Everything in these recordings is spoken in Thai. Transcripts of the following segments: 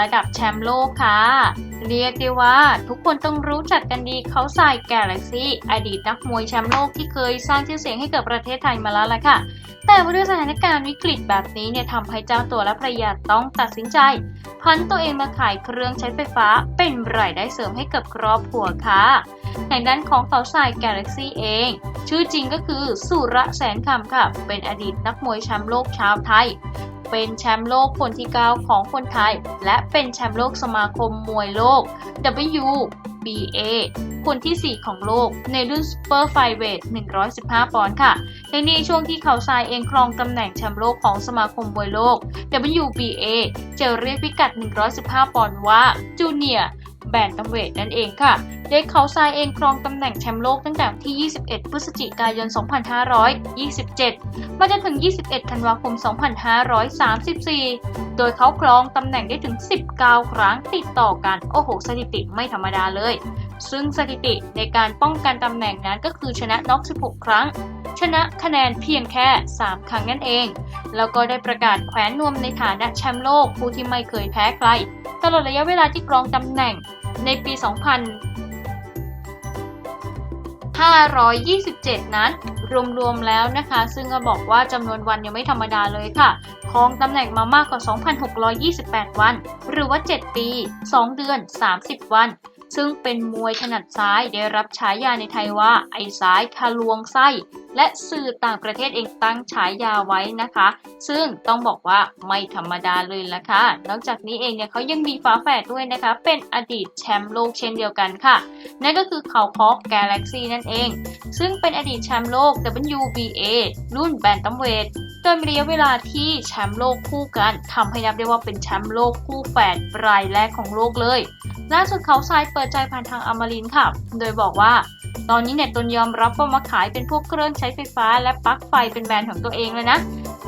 ระดับแชมป์โลกค่ะ เรียกได้ว่าทุกคนต้องรู้จักกันดีเขาทรายแกลเล็กซี่อดีตนักมวยแชมป์โลกที่เคยสร้างชื่อเสียงให้กับประเทศไทยมาแล้วล่ะค่ะ แต่ว่าด้วยสถานการณ์วิกฤตแบบนี้เนี่ยทำให้เจ้าตัวและภรรยาต้องตัดสินใจ พันตัวเองมาขายเครื่องใช้ไฟฟ้าเป็นรายได้เสริมให้กับครอบครัวค่ะในด้านของเขาทรายแกลเล็กซี่เอง ชื่อจริงก็คือสุระแสนคำค่ะ เป็นอดีตนักมวยแชมป์โลกชาวไทย เป็นแชมป์โลกคนที่ 9 ของคนไทย และเป็นแชมป์โลกสมาคมมวยโลก WBA คนที่ 4 ของโลกในรุ่นซูเปอร์ไฟเวท 115 ปอนด์ค่ะในนี้ช่วงที่เขาทรายเองครองตำแหน่งแชมป์โลกของสมาคมมวยโลก WBA จะเรียกพิกัด 115 ปอนด์ว่าจูเนียร์ แบนตัมเวทนั่นเองค่ะโดยเขาทรายเองครองตำแหน่งแชมป์โลกตั้งแต่ที่ 21 พฤศจิกายน 2527 มาจนถึง 21 ธันวาคม 2534 โดยเขาครองตำแหน่งได้ถึง 19 ครั้งติดต่อกัน โอ้โห สถิติไม่ธรรมดาเลย ซึ่งสถิติในการป้องกันตำแหน่งนั้นก็คือชนะน็อก 16 ครั้งชนะคะแนนเพียงแค่ 3 ครั้งนั่นเอง แล้วก็ได้ประกาศแขวนนวมในฐานะแชมป์โลกผู้ที่ไม่เคยแพ้ใคร ตลอดระยะเวลาที่ครองตำแหน่ง ในปี 2527 นั้น รวมๆแล้วนะคะ ซึ่งก็บอกว่าจำนวนวันยังไม่ธรรมดาเลยค่ะครองตำแหน่งมามากกว่า 2,628 วัน หรือว่า 7 ปี 2 เดือน 30 วัน ซึ่งเป็นมวยถนัดซ้ายได้รับฉายาในไทยว่า ไอ้ซ้ายทะลวงไส้ และสื่อต่างประเทศเองตั้งฉายาไว้นะคะ ซึ่งต้องบอกว่าไม่ธรรมดาเลยละค่ะ นอกจากนี้เองเนี่ยเขายังมีฝาแฝดด้วยนะคะ เป็นอดีตแชมป์โลกเช่นเดียวกันค่ะ นั่นก็คือเขาคอกกาแล็กซี่นั่นเอง ซึ่งเป็นอดีตแชมป์โลก WBA รุ่นแบนตัมเวทโดยมีระยะเวลาที่แชมป์โลกคู่กันทำให้นับได้ว่าเป็นแชมป์โลกคู่แฝดรายแรกของโลกเลยล่าสุดเขาทรายเปิดใจผ่านทางอมรินค่ะ โดยบอกว่า ตอนนี้เนี่ยตนยอมรับว่ามาขายเป็นพวกเครื่องใช้ไฟฟ้าและปลั๊กไฟเป็นแบรนด์ของตัวเองเลยนะ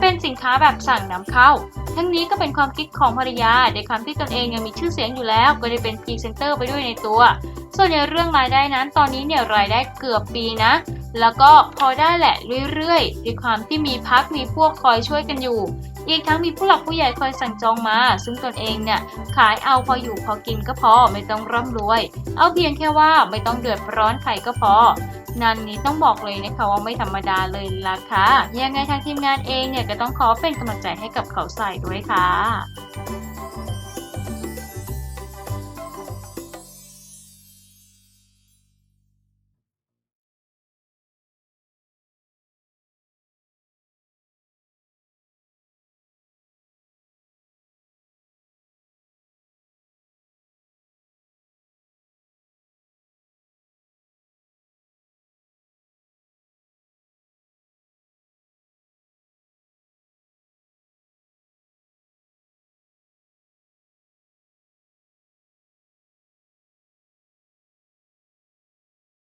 เป็นสินค้าแบบสั่งนำเข้า ทั้งนี้ก็เป็นความคิดของภรรยาในความที่ตนเองยังมีชื่อเสียงอยู่แล้ว ก็ได้เป็นพรีเซนเตอร์ไปด้วยในตัว ส่วนในเรื่องรายได้นั้น ตอนนี้เนี่ยรายได้เกือบปีนะ แล้วก็พอได้แหละเรื่อยๆด้วยความที่มีพักมีพวกคอยช่วยกันอยู่ อีกทั้งมีผู้หลักผู้ใหญ่คอยสั่งจองมา ซึ่งตนเองเนี่ยขายเอาพออยู่พอกินก็พอไม่ต้องร่ำรวย เอาเพียงแค่ว่าไม่ต้องเดือดร้อนใครก็พอนันนี้ต้องบอกเลยนะคะว่าไม่ธรรมดาเลยล่ะค่ะ ยังไงทางทีมงานเองเนี่ยก็ต้องขอเป็นกำลังใจให้กับเขาใส่ด้วยค่ะ